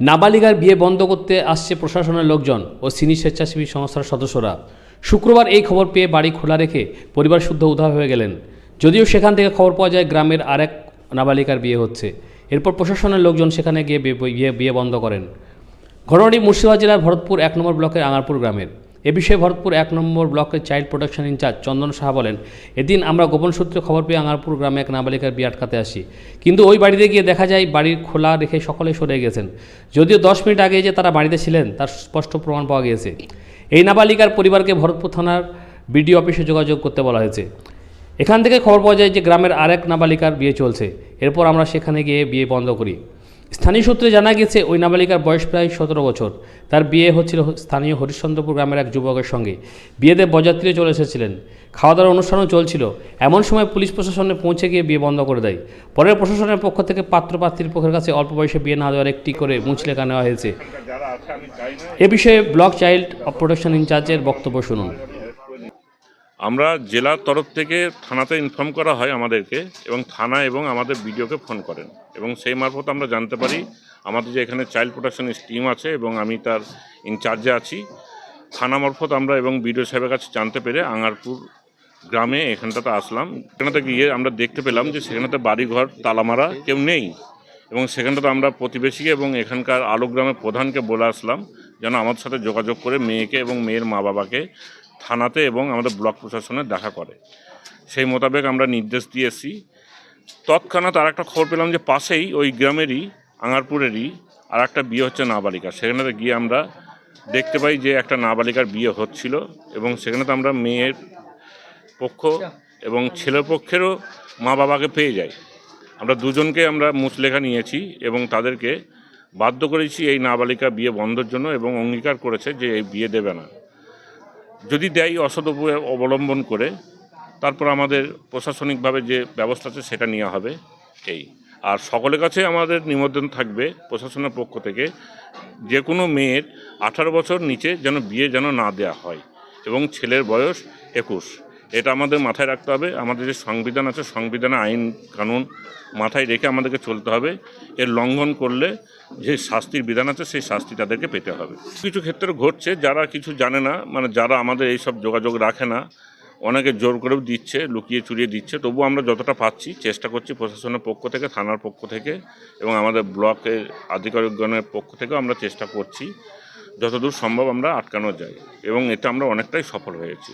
নাবালিকার বিয়ে বন্ধ করতে আসছে প্রশাসনের লোকজন ও সিনি স্বেচ্ছাসেবী সংস্থার সদস্যরা। শুক্রবার এই খবর পেয়ে বাড়ি খোলা রেখে পরিবার শুদ্ধ উধার হয়ে গেলেন। যদিও সেখান থেকে খবর পাওয়া যায় গ্রামের আরেক নাবালিকার বিয়ে হচ্ছে। এরপর প্রশাসনের লোকজন সেখানে গিয়ে বিয়ে বন্ধ করেন। ঘটনাটি মুর্শিদাবাদ জেলার ভরতপুর এক নম্বর ব্লকের আঙারপুর গ্রামের। এ বিষয়ে ভরতপুর এক নম্বর ব্লকের child protection incharge Chandan Saha বলেন, এদিন আমরা গোপন সূত্রে খবর পেয়ে আঙারপুর গ্রামে এক নাবালিকার বিয়ে আটকাতে আসি। কিন্তু ওই বাড়িতে গিয়ে দেখা যায় বাড়ির খোলা রেখে সকলে সরে গেছেন। যদিও দশ মিনিট আগে যে তারা বাড়িতে ছিলেন, তার স্পষ্ট প্রমাণ পাওয়া গিয়েছে। এই নাবালিকার পরিবারকে ভরতপুর থানার বিডিও অফিসে যোগাযোগ করতে বলা হয়েছে। এখান থেকে খবর পাওয়া যায় যে গ্রামের আরেক নাবালিকার বিয়ে চলছে। এরপর আমরা সেখানে গিয়ে বিয়ে বন্ধ করি। স্থানীয় সূত্রে জানা গেছে, ওই নাবালিকার বয়স প্রায় সতেরো বছর। তার বিয়ে হচ্ছিল স্থানীয় হরিশ্চন্দ্রপুর গ্রামের এক যুবকের সঙ্গে। বিয়েতে বরযাত্রী চলে এসেছিলেন। খাওয়া দাওয়ার অনুষ্ঠানও চলছিল। এমন সময় পুলিশ প্রশাসনে পৌঁছে গিয়ে বিয়ে বন্ধ করে দেয়। পরে প্রশাসনের পক্ষ থেকে পাত্র পাত্রীর পক্ষের কাছে অল্প বয়সে বিয়ে না দেওয়ার একটি করে মুচলেখা নেওয়া হয়েছে। এ বিষয়ে ব্লক চাইল্ড প্রোটেকশন ইনচার্জের বক্তব্য শুনুন। আমরা জেলার তরফ থেকে থানাতে ইনফর্ম করা হয় আমাদেরকে এবং থানা এবং আমাদের বিডিওকে ফোন করেন এবং সেই মারফত আমরা জানতে পারি আমাদের যে এখানে চাইল্ড প্রোটেকশন টিম আছে এবং আমি তার ইনচার্জে আছি। থানা মারফত আমরা এবং বিডিও সাহেবের কাছে জানতে পেরে আঙারপুর গ্রামে এখানটাতে আসলাম। সেখানটাতে গিয়ে আমরা দেখতে পেলাম যে সেখানেতে বাড়িঘর, তালামারা কেউ নেই এবং সেখানটাতে আমরা প্রতিবেশীকে এবং এখানকার আলো গ্রামের প্রধানকে বলে আসলাম যেন আমাদের সাথে যোগাযোগ করে মেয়েকে এবং মেয়ের মা বাবাকে থানাতে এবং আমাদের ব্লক প্রশাসনে দেখা করে। সেই মোতাবেক আমরা নির্দেশ দিয়েছি। তৎক্ষণাৎ আর একটা খবর পেলাম যে পাশেই ওই গ্রামেরই, আঙারপুরেরই আর একটা বিয়ে হচ্ছে নাবালিকা। সেখানেতে গিয়ে আমরা দেখতে পাই যে একটা নাবালিকার বিয়ে হচ্ছিল এবং সেখানেতে আমরা মেয়ের পক্ষ এবং ছেলের পক্ষেরও মা বাবাকে পেয়ে যাই। আমরা দুজনকে আমরা মুচলেখা নিয়েছি এবং তাদেরকে বাধ্য করেছি এই নাবালিকা বিয়ে বন্ধের জন্য এবং অঙ্গীকার করেছে যে এই বিয়ে দেবে না। যদি দেয় অসৎ অবলম্বন করে, তারপর আমাদের প্রশাসনিকভাবে যে ব্যবস্থা আছে সেটা নেওয়া হবে, এই। আর সকলের কাছে আমাদের নিমন্ত্রণ থাকবে প্রশাসনের পক্ষ থেকে, যে কোনো মেয়ের আঠারো বছর নিচে যেন বিয়ে যেন না দেয়া হয় এবং ছেলের বয়স একুশ। এটা আমাদের মাথায় রাখতে হবে। আমাদের যে সংবিধান আছে, সংবিধানে আইন কানুন মাথায় রেখে আমাদেরকে চলতে হবে। এর লঙ্ঘন করলে যে শাস্তির বিধান আছে, সেই শাস্তি তাদেরকে পেতে হবে। কিছু ক্ষেত্রে ঘটছে, যারা কিছু জানে না মানে যারা আমাদের এই সব যোগাযোগ রাখে না, অনেকে জোর করেও দিচ্ছে, লুকিয়ে চুরিয়ে দিচ্ছে। তবু আমরা যতটা পাচ্ছি, চেষ্টা করছি প্রশাসনের পক্ষ থেকে, থানার পক্ষ থেকে এবং আমাদের ব্লকের আধিকারিকগণের পক্ষ থেকেও আমরা চেষ্টা করছি, যতদূর সম্ভব আমরা আটকানো যায় এবং এটা আমরা অনেকটাই সফল হয়েছি।